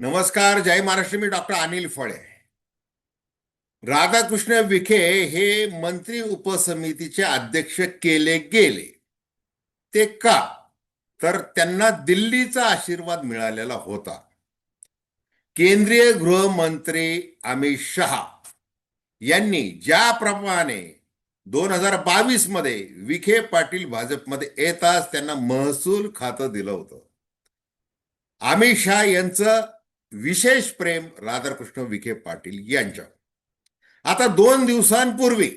नमस्कार जय महाराष्ट्र. मी डॉक्टर अनिल फळे. राधाकृष्ण विखे हे मंत्री उपसमितीचे अध्यक्ष केले गेले. ते का? तर त्यांना दिल्लीचा आशीर्वाद मिळालेला होता. केंद्रीय गृहमंत्री अमित शहा यांनी ज्याप्रमाणे दोन हजार बावीसमध्ये विखे पाटील भाजपमध्ये येताच त्यांना महसूल खातं दिलं होतं. अमित शहा यांचं विशेष प्रेम राधाकृष्ण विखे पाटील यांच्या. आता दोन दिवसांपूर्वी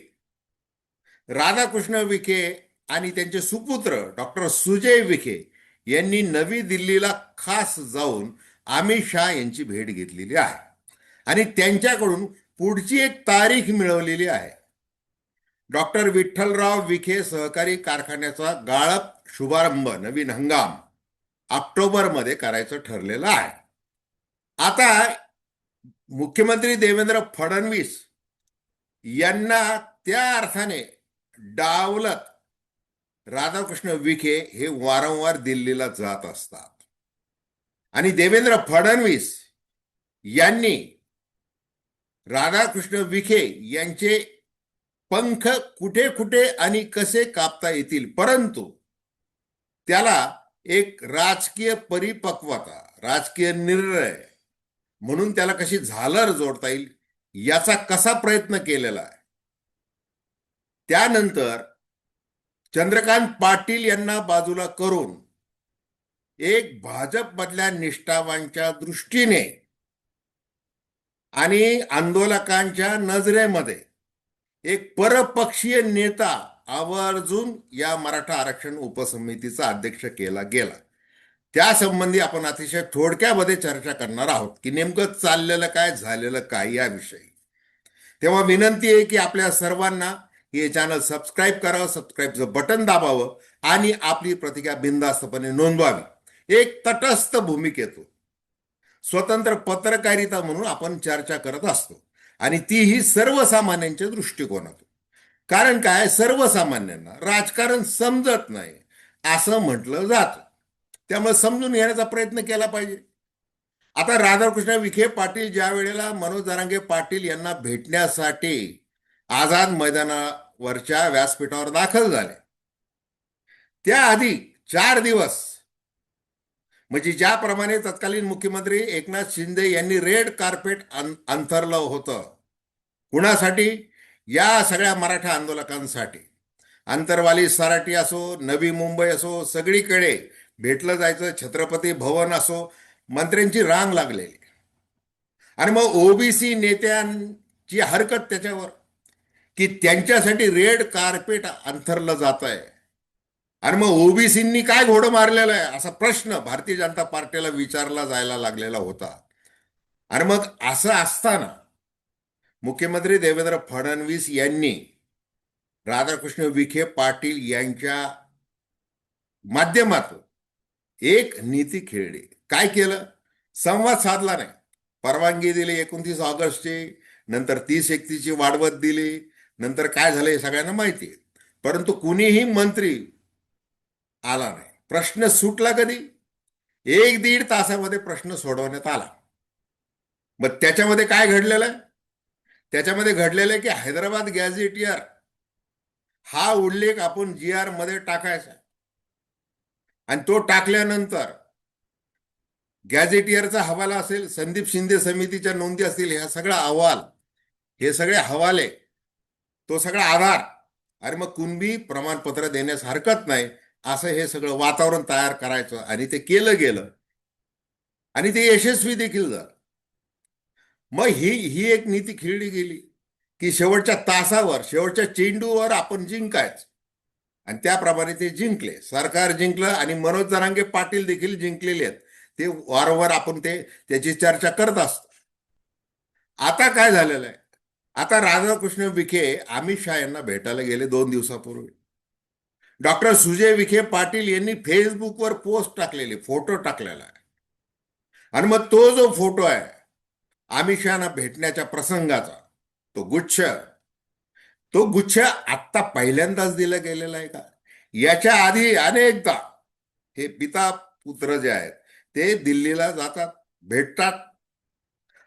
राधाकृष्ण विखे आणि त्यांचे सुपुत्र डॉक्टर सुजय विखे यांनी नवी दिल्लीला खास जाऊन अमित शहा यांची भेट घेतलेली आहे. आणि त्यांच्याकडून पुढची एक तारीख मिळवलेली आहे. डॉक्टर विठ्ठलराव विखे सहकारी कारखान्याचा गाळप शुभारंभ नवीन हंगाम ऑक्टोबरमध्ये करायचं ठरलेलं आहे. आता मुख्यमंत्री देवेंद्र फडणवीस यांना त्या अर्थाने डावलत राधाकृष्ण विखे हे वारंवार दिल्लीला जात असतात. आणि देवेंद्र फडणवीस यांनी राधाकृष्ण विखे यांचे पंख कुठे कुठे आणि कसे कापता येतील परंतु त्याला एक राजकीय परिपक्वता राजकीय निर्णय म्हणून त्याला कशी झालर जोडता येईल याचा कसा प्रयत्न केलेला आहे. त्यानंतर चंद्रकांत पाटील यांना बाजूला करून एक भाजपमधल्या निष्ठावांच्या दृष्टीने आणि आंदोलकांच्या नजरेमध्ये एक परपक्षीय नेता आवर्जून या मराठा आरक्षण उपसमितीचा अध्यक्ष केला गेला. त्यासंबंधी आपण अतिशय थोडक्यामध्ये चर्चा करणार आहोत की नेमकं चाललेलं काय झालेलं काय याविषयी. तेव्हा विनंती आहे की आपल्या सर्वांना हे चॅनल सबस्क्राईब करावं सबस्क्राईबचं बटन दाबावं आणि आपली प्रतिज्ञा बिनधास्तपणे नोंदवावी. एक तटस्थ भूमिकेतून स्वतंत्र पत्रकारिता म्हणून आपण चर्चा करत असतो आणि तीही सर्वसामान्यांच्या दृष्टिकोनातून. कारण काय? सर्वसामान्यांना राजकारण समजत नाही असं म्हटलं जातं. त्यामुळे समजून घेण्याचा प्रयत्न केला पाहिजे. आता राधाकृष्ण विखे पाटील ज्या वेळेला मनोज दरांगे पाटील यांना भेटण्यासाठी आझाद मैदानावरच्या व्यासपीठावर दाखल झाले त्याआधी चार दिवस म्हणजे ज्याप्रमाणे तत्कालीन मुख्यमंत्री एकनाथ शिंदे यांनी रेड कार्पेट अंथरलं होतं कुणासाठी? या सगळ्या मराठा आंदोलकांसाठी. अंतरवाली सराटी असो नवी मुंबई असो सगळीकडे भेटलं जायचं छत्रपती भवन असो मंत्र्यांची रांग लागलेली. आणि मग ओबीसी नेत्यांची हरकत त्याच्यावर की त्यांच्यासाठी रेड कार्पेट अंथरलं जात आहे आणि मग ओबीसींनी काय घोडं मारलेलं आहे? असा प्रश्न भारतीय जनता पार्टीला विचारला जायला लागलेला होता. आणि मग असं असताना मुख्यमंत्री देवेंद्र फडणवीस यांनी राधाकृष्ण विखे पाटील यांच्या माध्यमातून एक नीती खेळली. काय केलं? संवाद साधला नाही. परवानगी दिली एकोणतीस ऑगस्टची नंतर तीस एकतीसची वाढवत दिली. नंतर काय झालं हे सगळ्यांना माहिती आहे. परंतु कुणीही मंत्री आला नाही. प्रश्न सुटला कधी? एक दीड तासामध्ये प्रश्न सोडवण्यात आला. मग त्याच्यामध्ये काय घडलेलं? आहे त्याच्यामध्ये घडलेलं आहे की हैदराबाद गॅझेटियर हा उल्लेख आपण जी आरमध्ये टाकायचा. आणि तो टाकल्यानंतर गॅझेटियरचा हवाला असेल संदीप शिंदे समितीच्या नोंदी असतील ह्या सगळा अहवाल हे सगळे हवाले तो सगळा आधार अरे मग कुणबी प्रमाणपत्र देण्यास हरकत नाही असं हे सगळं वातावरण तयार करायचं आणि ते केलं गेलं. आणि ते यशस्वी देखील झालं. मग ही ही एक नीती खेळली गेली की शेवटच्या तासावर शेवटच्या चेंडूवर आपण जिंकायचं. आणि त्याप्रमाणे ते जिंकले. सरकार जिंकलं आणि मनोज जरांगे पाटील देखील जिंकलेले आहेत. ते वारंवार आपण ते त्याची चर्चा करत असतो. आता काय झालेलं आहे? आता राधाकृष्ण विखे अमित शहा यांना भेटायला गेले दोन दिवसापूर्वी. डॉक्टर सुजय विखे पाटील यांनी फेसबुकवर पोस्ट टाकलेली फोटो टाकलेला आहे. आणि मग तो जो फोटो आहे अमित शहाना भेटण्याच्या प्रसंगाचा तो गुच्छ तो गुच्छ आत्ता पहिल्यांदाच दिला गेलेला आहे का? याच्या आधी अनेकदा हे पिता पुत्र जे आहेत ते दिल्लीला जातात भेटतात.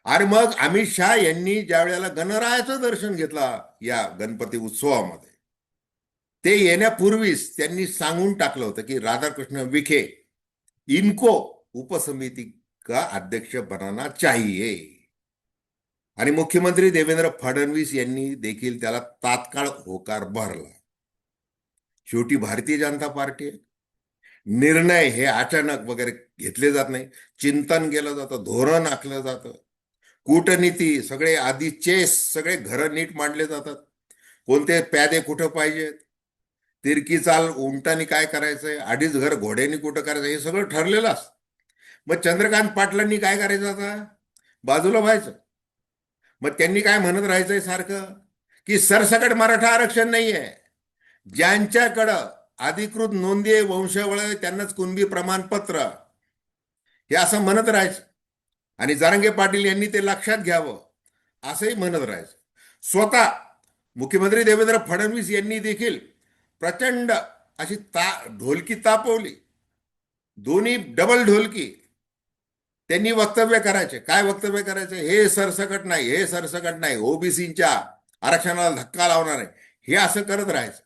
आणि मग अमित शहा यांनी ज्या वेळेला गणरायाचं दर्शन घेतला या गणपती उत्सवामध्ये ते येण्यापूर्वीच त्यांनी सांगून टाकलं होतं की राधाकृष्ण विखे इनको उपसमिती का अध्यक्ष बनाना चाहिए. आणि मुख्यमंत्री देवेंद्र फडणवीस यांनी देखील त्याला तात्काळ होकार भरला. शेवटी भारतीय जनता पार्टी आहे. निर्णय हे अचानक वगैरे घेतले जात नाही. चिंतन केलं जातं धोरण आखलं जातं. कूटनीती सगळे आधी चेस सगळे घरं नीट मांडले जातात. कोणते प्यादे कुठं पाहिजेत? तिरकी चाल उमटानी काय करायचंय? अडीच घर घोड्यानी कुठं करायचं? हे सगळं ठरलेलं असतं. मग चंद्रकांत पाटलांनी काय करायचं आता? बाजूला व्हायचं. मग त्यांनी काय म्हणत राहायचंय सारखं? की सरसकट मराठा आरक्षण नाहीये. ज्यांच्याकडं अधिकृत नोंदी आहे, वंशावळ त्यांनाच कुणबी प्रमाणपत्र. हे असं म्हणत राहायचं. आणि जारंगे पाटील यांनी ते लक्षात घ्यावं. असंही म्हणत राहायचं. स्वतः मुख्यमंत्री देवेंद्र फडणवीस यांनी देखील प्रचंड अशी ता ढोलकी तापवली. दोन्ही डबल ढोलकी. त्यांनी वक्तव्य करायचे. काय वक्तव्य करायचे? हे सरसकट नाही हे सरसकट नाही. ओबीसीच्या आरक्षणाला धक्का लावणार आहे. हे असं करत राहायचं.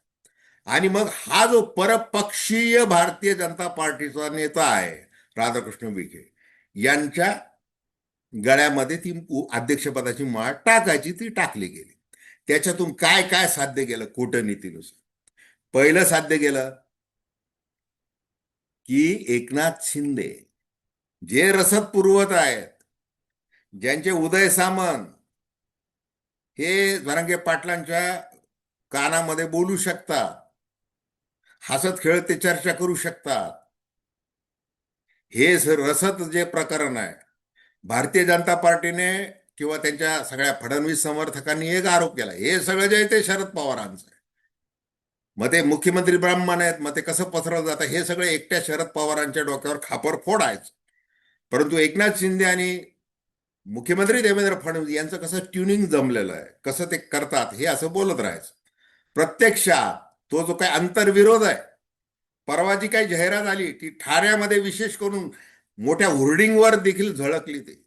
आणि मग हा जो परपक्षीय भारतीय जनता पार्टीचा नेता आहे राधाकृष्ण विखे यांच्या गळ्यामध्ये ती अध्यक्षपदाची माळ टाकायची ती टाकली गेली. त्याच्यातून काय काय साध्य केलं? कूटनीतीनुसार. पहिलं साध्य केलं की एकनाथ शिंदे जे रसद पुरवत आहेत ज्यांचे उदय सामंत हे जरांगे पाटलांच्या कानामध्ये बोलू शकतात हसत खेळत ते चर्चा करू शकतात. हे रसद जे प्रकरण आहे भारतीय जनता पार्टीने किंवा त्यांच्या सगळ्या फडणवीस समर्थकांनी एक आरोप केला. हे सगळं जे आहे ते शरद पवारांचं आहे. मग ते मुख्यमंत्री ब्राह्मण आहेत मग ते कसं पसरवलं जातं हे सगळं एकट्या शरद पवारांच्या डोक्यावर खापर फोडायचं परंतु एकनाथ शिंदे आणि मुख्यमंत्री देवेंद्र फडणवीस यांचं कसं ट्युनिंग जमलेलं आहे कसं ते करतात हे असं बोलत राहायचं. प्रत्यक्षात तो जो काही आंतरविरोध आहे परवाची काही जाहिरात आली ती ठाण्यामध्ये विशेष करून मोठ्या होर्डिंगवर देखील झळकली ते.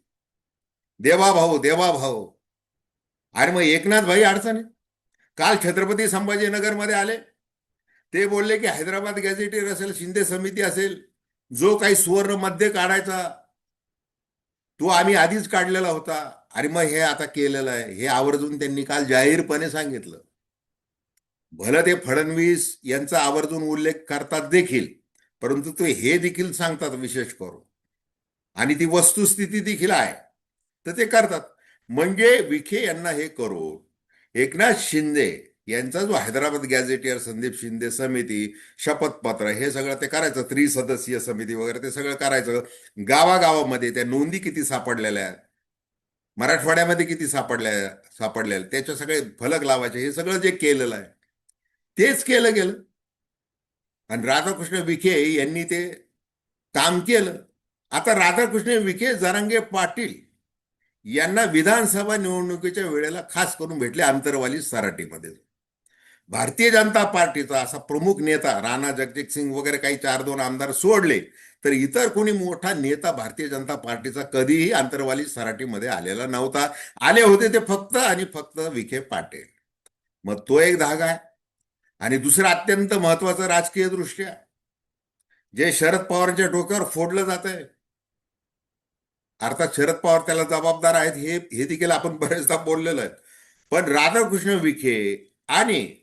देवा भाऊ देवा भाऊ. आणि मग एकनाथ भाई अडचण आहे. काल छत्रपती संभाजीनगरमध्ये आले. ते बोलले की हैदराबाद गॅझेटेर असेल शिंदे समिती असेल जो काही सुवर्ण मध्य काढायचा तो आम्ही आधीच काढलेला होता. अरे मग हे आता केलेलं आहे. हे आवर्जून त्यांनी काल जाहीरपणे सांगितलं. भलं ते फडणवीस यांचा आवर्जून उल्लेख करतात देखील परंतु ते हे देखील सांगतात विशेष करून. आणि ती वस्तुस्थिती देखील आहे. तर ते करतात. म्हणजे विखे यांना हे करून एकनाथ शिंदे यांचा जो हैदराबाद गॅझेटियर संदीप शिंदे समिती शपथपत्र हे सगळं ते करायचं. त्रिसदस्यीय समिती वगैरे ते सगळं करायचं. गावागावामध्ये त्या नोंदी किती सापडलेल्या आहेत? मराठवाड्यामध्ये किती सापडल्या सापडलेल्या त्याचे सगळे फलक लावायचे. हे सगळं जे केलेलं आहे तेच केलं गेलं. आणि राधाकृष्ण विखे यांनी ते काम केलं. आता राधाकृष्ण विखे जरांगे पाटील यांना विधानसभा निवडणुकीच्या वेळेला खास करून भेटले आंतरवाली सराटीमध्ये. भारतीय जनता पार्टीचा असा प्रमुख नेता राणा जगजितसिंग वगैरे काही चार दोन आमदार सोडले तर इतर कोणी मोठा नेता भारतीय जनता पार्टीचा कधीही आंतरवाली सराटीमध्ये आलेला नव्हता. आले होते ते फक्त आणि फक्त विखे पाटील. मग तो एक धागा आहे. आणि दुसरं अत्यंत महत्वाचं राजकीय दृष्ट्या जे शरद पवारांच्या डोक्यावर फोडलं जात आहे अर्थात शरद पवार त्याला जबाबदार आहेत हे हे देखील आपण बरेचदा बोललेलं आहे. पण राधाकृष्ण विखे आणि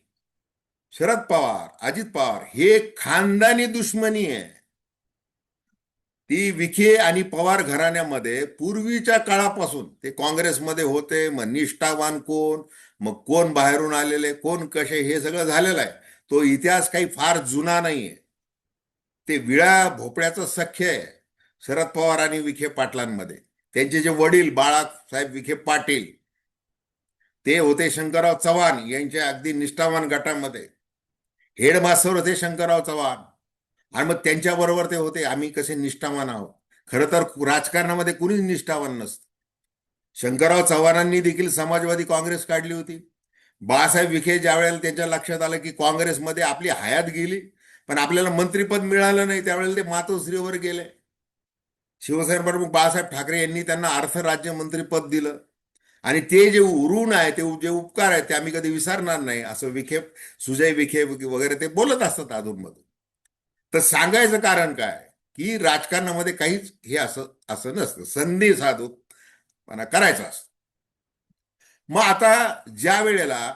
शरद पवार अजित पवार हे खानदानी दुश्मनी आहे. ती विखे आणि पवार घराण्यामध्ये पूर्वीच्या काळापासून ते काँग्रेसमध्ये होते मग निष्ठावान कोण मग कोण बाहेरून आलेले कोण कसे हे सगळं झालेलं आहे. तो इतिहास काही फार जुना नाहीये. ते विळा भोपळ्याचं सख्य आहे शरद पवार आणि विखे पाटलांमध्ये. त्यांचे जे वडील बाळासाहेब विखे पाटील ते होते शंकरराव चव्हाण यांच्या अगदी निष्ठावान गटामध्ये. हेडमास्टर होते शंकरराव चव्हाण. आणि मग त्यांच्याबरोबर ते होते आम्ही कसे निष्ठावान आहोत. खरं तर राजकारणामध्ये कुणीच निष्ठावान नसतं. शंकरराव चव्हाणांनी देखील समाजवादी काँग्रेस काढली होती. बाळासाहेब विखे ज्या वेळेला त्यांच्या लक्षात आलं की काँग्रेसमध्ये आपली हयात गेली पण आपल्याला मंत्रीपद मिळालं नाही त्यावेळेला ते मातोश्रीवर गेले. शिवसेना प्रमुख बाळासाहेब ठाकरे यांनी त्यांना अर्थ राज्य मंत्रीपद दिलं. आणि ते जे ऋण आहे ते जे उपकार आहेत ते आम्ही कधी विसरणार नाही असं विखे सुजय विखे वगैरे ते बोलत असतात अधूनमधून. तर सांगायचं कारण काय? की राजकारणामध्ये काहीच हे असं असं नसतं. संधी साधू मला करायचं असतं. मग आता ज्या वेळेला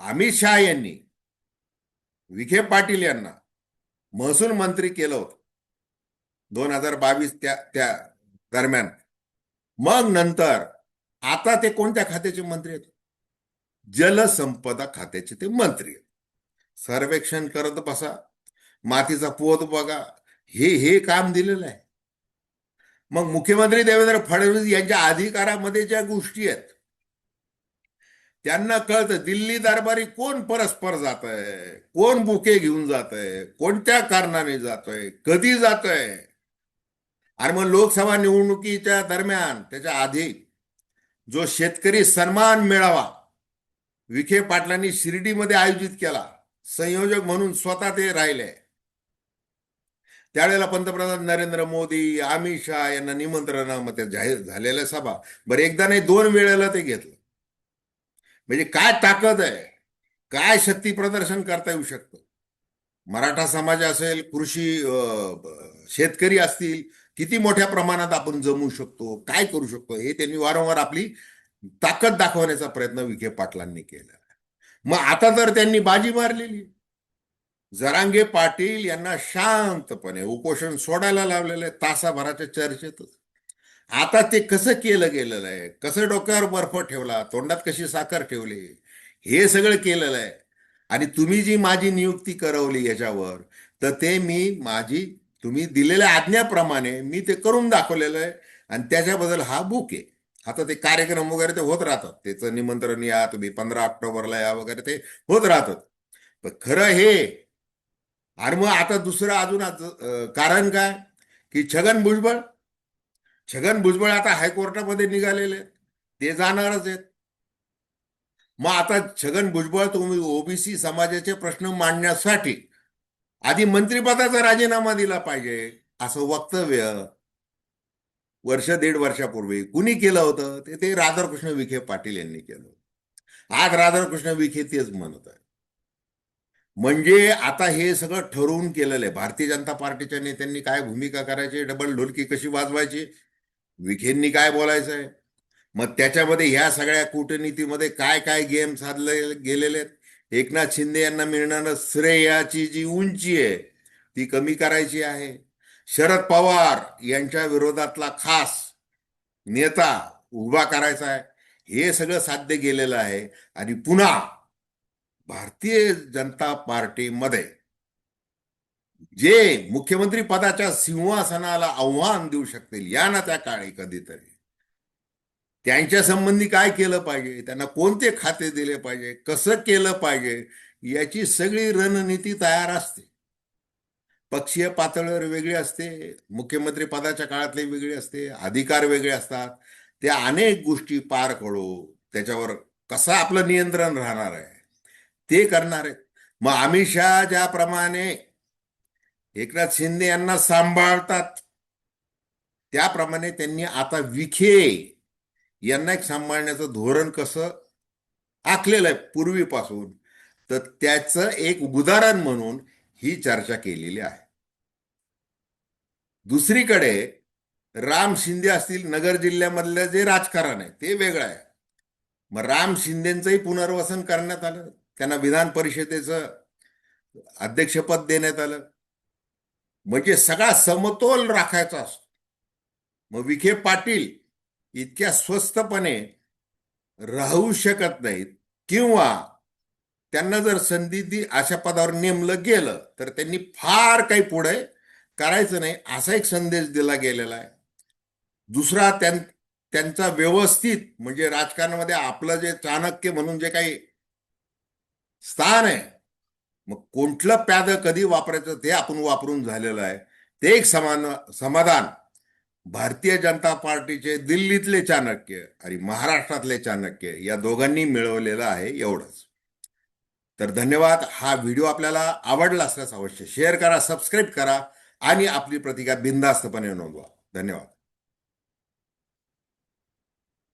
अमित शहा यांनी विखे पाटील यांना महसूल मंत्री केलं होतं दोन हजार बावीस त्या त्या दरम्यान. मग नंतर आता ते कोणत्या खात्याचे मंत्री आहेत? जलसंपदा खात्याचे ते मंत्री आहेत. सर्वेक्षण करत बसा. मातीचा पोत बघा. हे हे काम दिलेलं आहे. मग मुख्यमंत्री देवेंद्र फडणवीस यांच्या अधिकारामध्ये ज्या गोष्टी आहेत त्यांना कळतं दिल्ली दरबारी कोण परस्पर जात आहे कोण बुके घेऊन जात आहे कोणत्या कारणाने जातोय कधी जातोय? आणि मग लोकसभा निवडणुकीच्या दरम्यान त्याच्या आधी जो शेतकरी सन्मान मिळावा. विखे पाटलांनी शिर्डीमध्ये आयोजित केला. संयोजक म्हणून स्वतः ते राहिले. त्यावेळेला पंतप्रधान नरेंद्र मोदी अमित शहा यांना निमंत्रणामध्ये जाहीर झालेल्या सभा. बरं एकदा नाही दोन वेळेला ते घेतलं. म्हणजे काय ताकद आहे? काय शक्ती प्रदर्शन करता येऊ शकतं? मराठा समाज असेल कृषी शेतकरी असतील किती मोठ्या प्रमाणात आपण जमू शकतो काय करू शकतो हे त्यांनी वारंवार आपली ताकद दाखवण्याचा प्रयत्न विखे पाटलांनी केला. मग आता तर त्यांनी बाजी मारलेली. जरांगे पाटील यांना शांतपणे उपोषण सोडायला लावलेलं आहे तासाभराच्या चर्चेतच. आता ते कसं केलं गेलेलं आहे कसं डोक्यावर बर्फ ठेवला तोंडात कशी साखर ठेवली हे सगळं केलेलं आहे. आणि तुम्ही जी माझी नियुक्ती करवली याच्यावर तर ते मी माझी तुम्ही दिलेल्या आज्ञाप्रमाणे मी ते करून दाखवलेलं आहे आणि त्याच्याबद्दल हा बुक आहे. आता ते कार्यक्रम वगैरे ते होत राहतात. त्याचं निमंत्रण या तुम्ही पंधरा ऑक्टोबरला या वगैरे ते होत राहतात. पण खरं हे आणि मग आता दुसरं अजून कारण काय? की छगन भुजबळ छगन भुजबळ आता हायकोर्टामध्ये निघालेले ते जाणारच आहेत. मग आता छगन भुजबळ तुम्ही ओबीसी समाजाचे प्रश्न मांडण्यासाठी आधी मंत्रिपदाचा राजीनामा दिला पाहिजे असं वक्तव्य वर्ष दीड वर्षापूर्वी कुणी केलं होतं ते ते राधाकृष्ण विखे पाटील यांनी केलं आज राधाकृष्ण विखे तेच म्हणत आहे म्हणजे आता हे सगळं ठरवून केलेलं आहे. भारतीय जनता पार्टीच्या नेत्यांनी काय भूमिका करायची डबल ढोलकी कशी वाजवायची विखेंनी काय बोलायचंय मग त्याच्यामध्ये ह्या सगळ्या कूटनीतीमध्ये काय काय गेम साधले गेलेले आहेत? एकनाथ शिंदे यांना मिळणारं श्रेयाची जी उंची आहे ती कमी करायची आहे. शरद पवार यांच्या विरोधातला खास नेता उभा करायचा आहे. हे सगळं साध्य गेलेलं आहे. आणि पुन्हा भारतीय जनता पार्टीमध्ये जे मुख्यमंत्री पदाच्या सिंहासनाला आव्हान देऊ शकतील या ना त्या काळी कधीतरी त्यांच्या संबंधी काय केलं पाहिजे? त्यांना कोणते खाते दिले पाहिजे? कसं केलं पाहिजे? याची सगळी रणनीती तयार असते. पक्षीय पातळीवर वेगळी असते. मुख्यमंत्री पदाच्या काळातले वेगळी असते. अधिकार वेगळे असतात. त्या अनेक गोष्टी पार करू त्याच्यावर कसं आपलं नियंत्रण राहणार आहे? ते करणार आहेत. मग अमित शहा ज्याप्रमाणे एकनाथ शिंदे यांना सांभाळतात त्याप्रमाणे त्यांनी आता विखे यांना एक सांभाळण्याचं धोरण कसं आखलेलं आहे पूर्वीपासून तर त्याचं एक उदाहरण म्हणून ही चर्चा केलेली आहे. दुसरीकडे राम शिंदे असतील नगर जिल्ह्यामधलं जे राजकारण आहे ते वेगळं आहे. मग राम शिंदेचंही पुनर्वसन करण्यात आलं त्यांना विधान परिषदेचं अध्यक्षपद देण्यात आलं. म्हणजे सगळा समतोल राखायचा असतो. मग विखे पाटील इतक्या स्वस्तपणे राहू शकत नाहीत किंवा त्यांना जर संधी अशा पदावर नेमलं गेलं तर त्यांनी फार काही पुढे करायचं नाही असा एक संदेश दिला गेलेला आहे. दुसरा त्यां त्यांचा व्यवस्थित म्हणजे राजकारणामध्ये आपलं जे चाणक्य म्हणून जे काही स्थान आहे मग कोणतं प्याद कधी वापरायचं ते आपण वापरून झालेलं आहे. ते एक समान समाधान भारतीय जनता पार्टीचे दिल्लीतले चाणक्य आणि महाराष्ट्रातले चाणक्य या दोघांनी मिळवलेलं आहे एवढंच. तर धन्यवाद. हा व्हिडिओ आपल्याला आवडला असल्यास अवश्य शेअर करा सबस्क्राईब करा आणि आपली प्रतिका बिनधास्तपणे नोंदवा. धन्यवाद.